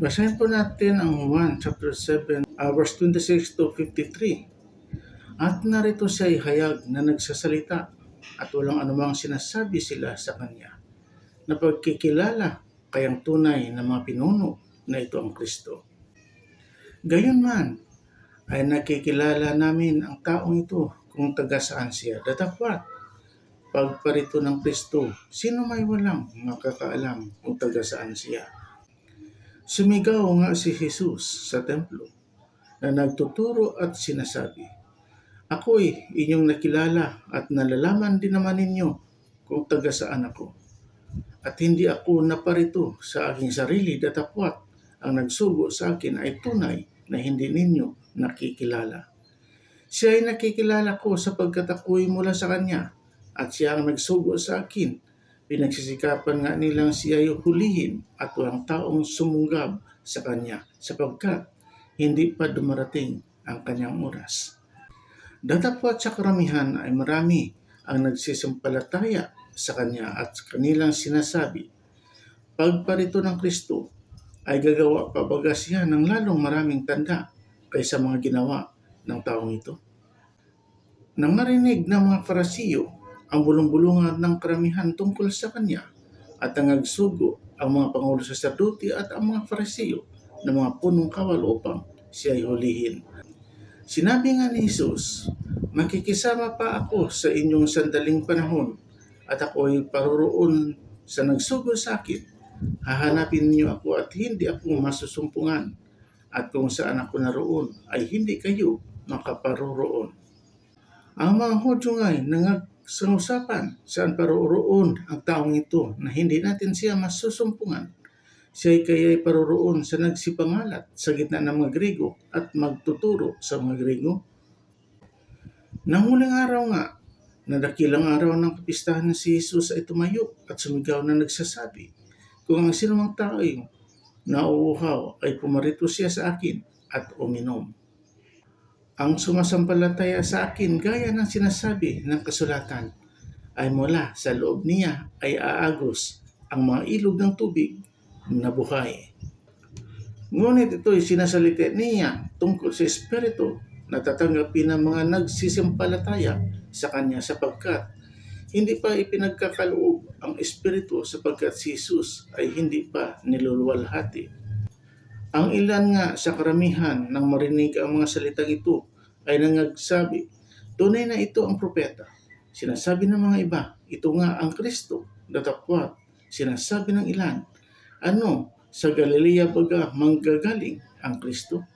Basahin po natin ang 1 chapter 7 uh, verse 26 to 53. At narito siya ay hayag na nagsasalita at walang anumang sinasabi sila sa kanya na pagkikilala kayang tunay na mga pinuno na ito ang Kristo. Gayunman ay nakikilala namin ang taong ito kung taga saan siya datapwat. Pagparito ng Kristo, sino may walang makakaalam kung taga saan siya. Sumigaw nga si Jesus sa templo na nagtuturo at sinasabi, Ako'y inyong nakilala at nalalaman din naman ninyo kung taga saan ako. At hindi ako naparito sa aking sarili datapwat ang nagsugo sa akin ay tunay na hindi ninyo nakikilala. Siya ay nakikilala ko sapagkat ako'y mula sa Kanya at siya ang nagsugo sa akin. Pinagsisikapan nga nilang siya ay hulihin at walang taong sumunggab sa Kanya sapagkat hindi pa dumarating ang Kanyang oras. Datapwat sa karamihan ay marami ang nagsisimpalataya sa Kanya at kanilang sinasabi, Pagparito ng Kristo ay gagawa pa baga siya ng lalong maraming tanda kaysa mga ginawa ng taong ito. Nang marinig ng mga farasiyo ang bulong-bulungan ng karamihan tungkol sa kanya at ang nagsugo ang mga pangulo sa saduti at ang mga farasiyo ng mga punong kawal upang siya ay hulihin. Sinabi nga ni Jesus, Makikisama pa ako sa inyong sandaling panahon at ako ay paroroon sa nagsugo sa akin. Hahanapin niyo ako at hindi ako masusumpungan at kung saan ako naroon ay hindi kayo makaparoroon. Ang mga Hudyo nga'y nangasangusapan saan paroroon ang taong ito na hindi natin siya masusumpungan. Siya ay kaya'y paroroon sa nagsipangalat sa gitna ng mga Grigo at magtuturo sa mga Grigo. Nang huling araw nga, na dakilang araw ng kapistahan si Jesus ay tumayo at sumigaw na nagsasabi, Kung ang sinumang tao nauuhaw ay pumarito siya sa akin at uminom. Ang sumasampalataya sa akin gaya ng sinasabi ng kasulatan ay mula sa loob niya ay aagos ang mga ilog ng tubig na buhay. Ngunit ito ay sinasalita niya tungkol sa Espiritu na tatanggapin ng mga nagsisimpalataya sa Kanya sapagkat hindi pa ipinagkakaloob ang Espiritu sapagkat si Jesus ay hindi pa niluluwalhati. Ang ilan nga sa karamihan nang marinig ang mga salitang ito ay nangagsabi, tunay na ito ang propeta. Sinasabi ng mga iba, ito nga ang Kristo. Datapwat, sinasabi ng ilan, ano, sa Galilea baga manggagaling ang Kristo?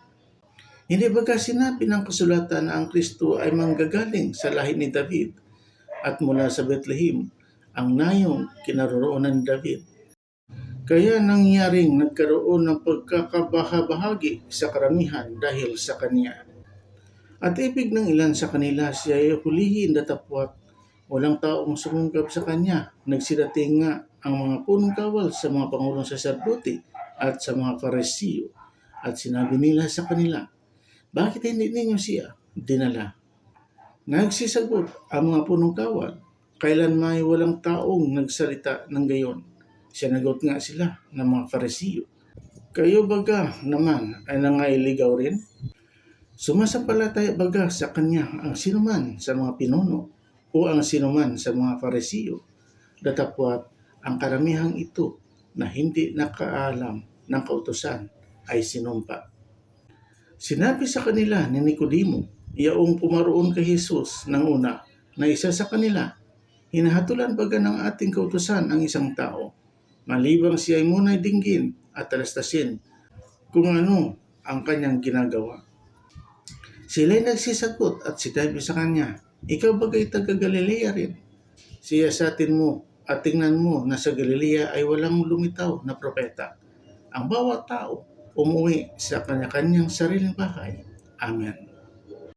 Hindi baga sinabi ng kasulatan na ang Kristo ay manggagaling sa lahi ni David at mula sa Bethlehem, ang nayong kinaroroonan ni David. Kaya nangyaring nagkaroon ng pagkakabahabahagi sa karamihan dahil sa kanya. At ibig ng ilan sa kanila siya ay hulihin datapwat walang taong sumunggab sa kanya. Nagsidating nga ang mga punong kawal sa mga pangulong saserdote at sa mga faresiyo. At sinabi nila sa kanila, bakit hindi ninyo siya dinala? Nagsisagot ang mga punong kawal, kailan may walang taong nagsalita ng gayon. Sinagot nga sila ng mga faresiyo. Kayo baga naman ay nangailigaw rin? Sumasampalataya baga sa kanya ang sinuman sa mga pinuno o ang sinuman sa mga faresiyo. Datapwat ang karamihang ito na hindi nakaalam ng kautosan ay sinumpa. Sinabi sa kanila ni Nicodemo, yaong pumaroon kay Jesus ng una, na isa sa kanila, hinahatulan baga ng ating kautosan ang isang tao, malibang siya ay muna'y dinggin at talastasin kung ano ang kanyang ginagawa. Sila'y nagsisagot at sinabi sa kanya, Ikaw bagay taga Galilea rin. Siya sa atin mo at tingnan mo na sa Galilea ay walang lumitaw na propeta. Ang bawat tao umuwi sa kanya-kanyang sariling bahay. Amen.